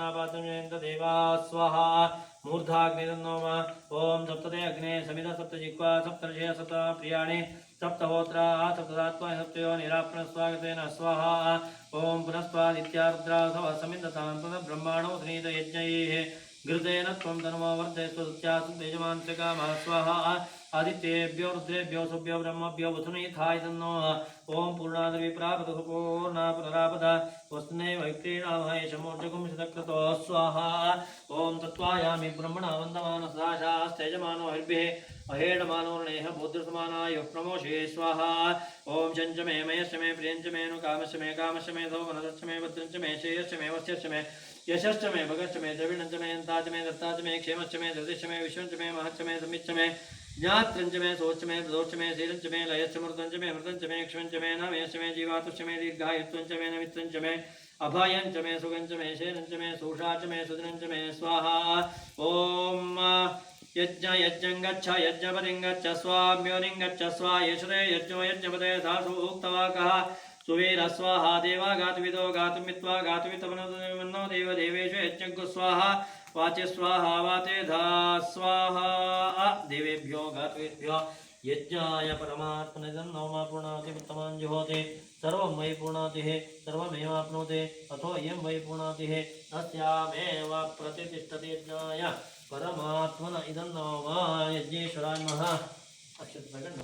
देवा स्वाहा, मूर्धाग्निर्नोम ॐ सप्तते अग्ने समित सप्तजिह्वा सप्तर्षय सप्त प्रियाणि, सप्तहोत्रा सप्तदात्मा सप्तयो निरापणस्वागतेन स्वाहा ॐ पुनस्त्वादित्यारुद्रासव, समिन्दतां तद ब्रह्माणो ഗൃതേന ത്വം ധനമോവർദ്ധയസ്വത്യാസുമാനസകാമസ്വഹ ആദിത്യേഭ്യോ രുദ്രേഭ്യോ സുഭ്യോ ബ്രഹ്മഭ്യോ വസുനൈഥായ തന്നോ ഓം പൂർണാദവി പ്രാപത പൂർണ പുനരാപത വസ്തുനൈ വൈക്രീണാമഹേഷമോർജകും ശതക്രതോ സ്വാഹ पुनरापद वस्तुने वैक्रीणामहेशमूर्जगुं शतक्रतो स्वाहा ॐ तत्त्वायामि ब्रह्मणा वन्दमानसाशास्तेजमानो हरिभिः प्रमोषे स्वाहा। ॐ चञ्च मे मयश्च मे प्रियञ्च मे नु कामश्च मे कामश्च मे धौमनश्च मे भद्रञ्च मे श्रेयश्च मे वस्यश्च मे यशश्च मे भगश्च मे द्रविणञ्च मे यन्ताच मे दत्ताच मे क्षेमश्च मे धृतिश्च मे विश्वञ्च मे महच्च मे समिच्च मे ज्ञात्रञ्च मे सोच्च मे प्रदोच्च मे शीलञ्च मे लयश्च मृतञ्च मे मृतञ्च मे क्षमञ्च मे नमयश्च मे जीवातुश्च मे दीर्घायुत्वञ्च मे नमित्रञ्च मे अभयञ्च मे सुगञ्च मे शेरञ्च मे सूषा च मे सुदिनञ्च मे स्वाहा। ॐ यज्ञ यज्ञं गच्छ, यज्ञपतिं गच्छ, स्वाम्योनिं गच्छ, स्वा यशरे यज्ञो यज्ञपते धासु उक्तवाकः। सुवीर स्वाहा, देवा गातुविदो गातुमित्वा गातुमितमनो देव देवेषु यज्ञगु स्वाहा। वाचे स्वाहा, वाचे धा स्वाहा। देवेभ्यो गातुभ्यो यज्ञाय परमात्मने तन्नोमा पूर्णाति उत्तमान् जुहोति, सर्वं वै पूर्णातिः, सर्वमेवाप्नोति, अथो इयं वै पूर्णातिः अस्यामेव प्रतिष्ठति यज्ञाय परमात्मन इदं नवमा यज्ञेश्वराय नमः। अक्षतगण्ड